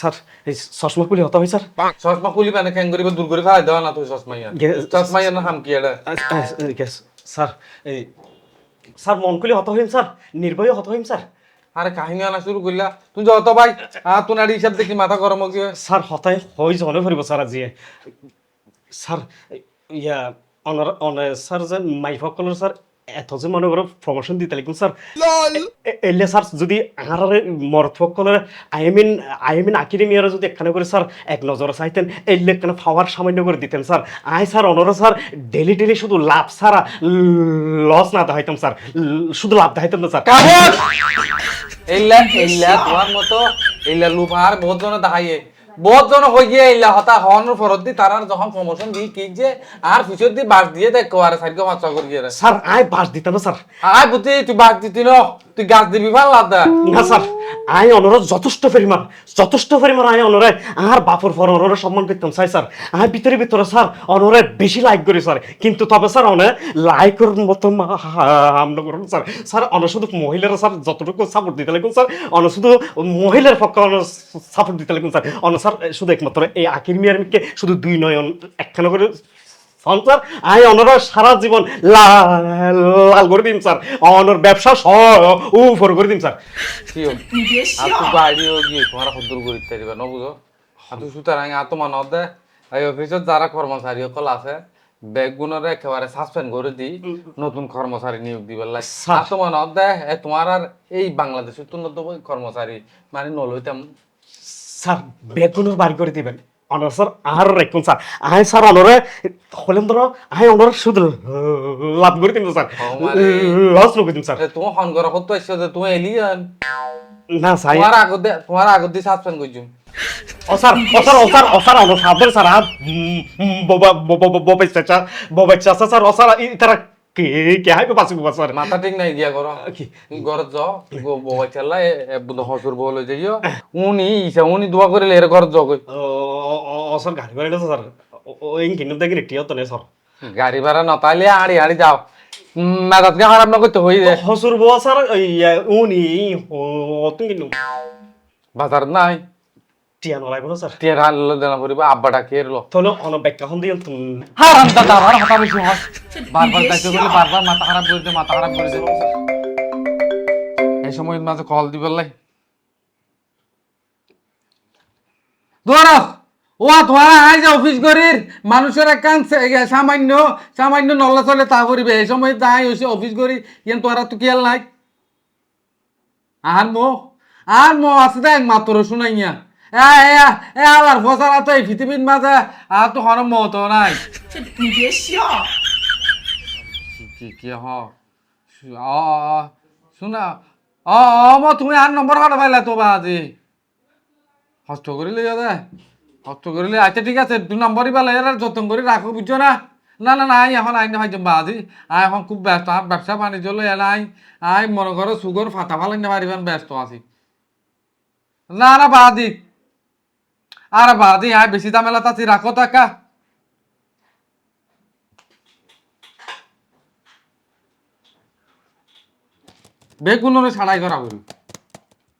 Sir এই চশমা খুলি হতা হয় স্যার। চশমা খুলি মানে খ্যাং করিব দূর করে ফেলাই দেওয়া না তুই চশমা ইয়া চশমা ইয়া না হাম কি এটা স্যার এই স্যার মন খুলি হত হইম স্যার। নির্ভয় হত হইম স্যার। আরে কাহিনী আনা শুরু করলা তুই যত ভাই আ তোর হিসাব দেখি মাথা গরম হয় স্যার হতাই হই জনে ফুৰিব স্যার আজিয়ে। স্যার ইয়া অনার অনার স্যার যে মাইফসকলৰ স্যার এত যে মনে করো প্রমোশন দিতে লাগিম স্যার এলে স্যার যদি আর মরথসকলের আই মিন আই মিন আকিরি মিয়ারা যদি একখানে করে স্যার এক নজরে চাইতেন এলে একখানে ফাওয়ার সামান্য করে দিতেন স্যার আই স্যার অনরা স্যার ডেলি ডেলি শুধু লাভ ছাড়া লস না দেখাইতাম স্যার শুধু লাভ দেখাইতাম না স্যার এইলা এইলা তোমার মতো এইলা লুভার বহুত জন দেখাইয়ে বহুত জন হই গিয়ে এইলা হতা হন ফরত দি তারার যখন প্রমোশন দি কি যে আর পিছত দি বাস দিয়ে দেখো আর সাইডকে মাছ করি গিয়ে স্যার আই বাস দিতাম স্যার আয় বুঝি তুই বাস দিতি ন। তুই গাছ দিবি ভালো লাদা না স্যার, আই অনুরোধ যথেষ্ট পরিমাণ যথেষ্ট পরিমাণ আই অনুরায় আর বাপুর পর অনুরোধ সম্মান করতাম চাই, স্যার। আই ভিতরে ভিতরে, স্যার অনুরায় বেশি লাইক করি, স্যার। কিন্তু তবে, স্যার, অনে লাইকের মতো আমরা করুন স্যার। স্যার, অন শুধু মহিলারা, স্যার, যতটুকু সাপোর্ট দিতে লাগুন, স্যার, অন শুধু মহিলার পক্ষে অন সাপোর্ট দিতে লাগুন, স্যার। অন, স্যার, শুধু একমাত্র এই আকির মিয়ার শুধু দুই নয়ন একখানা করে স্যার আই অনরা সারা জীবন। লাল লাল করে দিন স্যার। অনর ব্যবসা সব উপর করে দিন স্যার। আর তুই বাইরেও গিয়ে তোমার তারিবা ন বুঝো? আর সুতরাং এই অফিসত যারা কর্মচারী সকল আছে বেগুনরে একেবারে সাসপেন্ড করে দি নতুন কর্মচারী নিয়োগ দিবার লাগে। আর তোমার নদে এ তোমার আর এই বাংলাদেশের উন্নত কর্মচারী মানে নলইতাম। স্যার বেগুনের বাড়ি করে দিবেন। অনার স্যার আর রেখুন স্যার আই স্যার অনরে হলেন ধরো আই অনর শুধু লাভ করে দিন স্যার। লস নকরে দিন স্যার তোমার হন করা কত এসে যে তুমি এলিয়ান না স্যার তোমার আগত তোমার আগত দিয়ে সাসপেন্ড ও স্যার ও স্যার ও স্যার ও স্যার বাবা বাবা বাবা চাচা বাবা চাচা স্যার ও স্যার ইতারা কে কে হাইবে পাসি বাবা স্যার মাথা ঠিক নাই গিয়া করো কি? ঘরত যাও বউ চাল্লা বুধ হসুর বউ লই যাইও উনি ইসা উনি দোয়া করিলে এর কই ও স্যার গাড়ি বাড়ি স্যার ও ইন কিনুম দেখি টিয়া তো নেই স্যার গাড়ি ভাড়া নতাইলে আড়ি আড়ি যাও মেজাজকে খারাপ না করতে হই রে হসুর বউ স্যার উনি তুমি কিনু বাজার নাই টিয়া নলাইব না স্যার টিয়ার হাল দেনা পড়িবা আব্বাটা কে এরলো তাহলে অন ব্যাখ্যা হন দিয়ে তুমি হারাম দাদা আমার কথা বেশি হয় বারবার দায়িত্ব করলে বারবার মাথা খারাপ করে দে মাথা খারাপ করে দে এই সময় মাঝে কল দিবার লাই দোয়ারা ওয়া ধোয়া আইজ অফিস ঘরের মানুষের একান সামান্য সামান্য নল্লা চলে তা করিবে। এই সময় তাই হয়েছে অফিস ঘরি ইয়ান তোরা তো কেয়াল নাই? আর মো আর মো আছে দেখ মাত্র শুনাইয়া। এ এই নাই। তুমি পাইলা কষ্ট করি লিয়া দেয় কষ্ট কৰিলে আচ্ছা ঠিক আছে, দুই নম্বরই পালে এর যতন করে রাখো বুঝছ না? না না না আই এখন আই নহয় বা আজি। আই, এখন খুব ব্যস্ত আমার ব্যবসা বাণিজ্য লই এলা আই। মনে করো, সুগর, ফাটা ফালাই না পারিবেন ব্যস্ত আছি। না না বাদি। আরে বাদি, আই, বেশি দামেলা তাছি রাখো টাকা। বেগুনের ছাড়াই করা বলি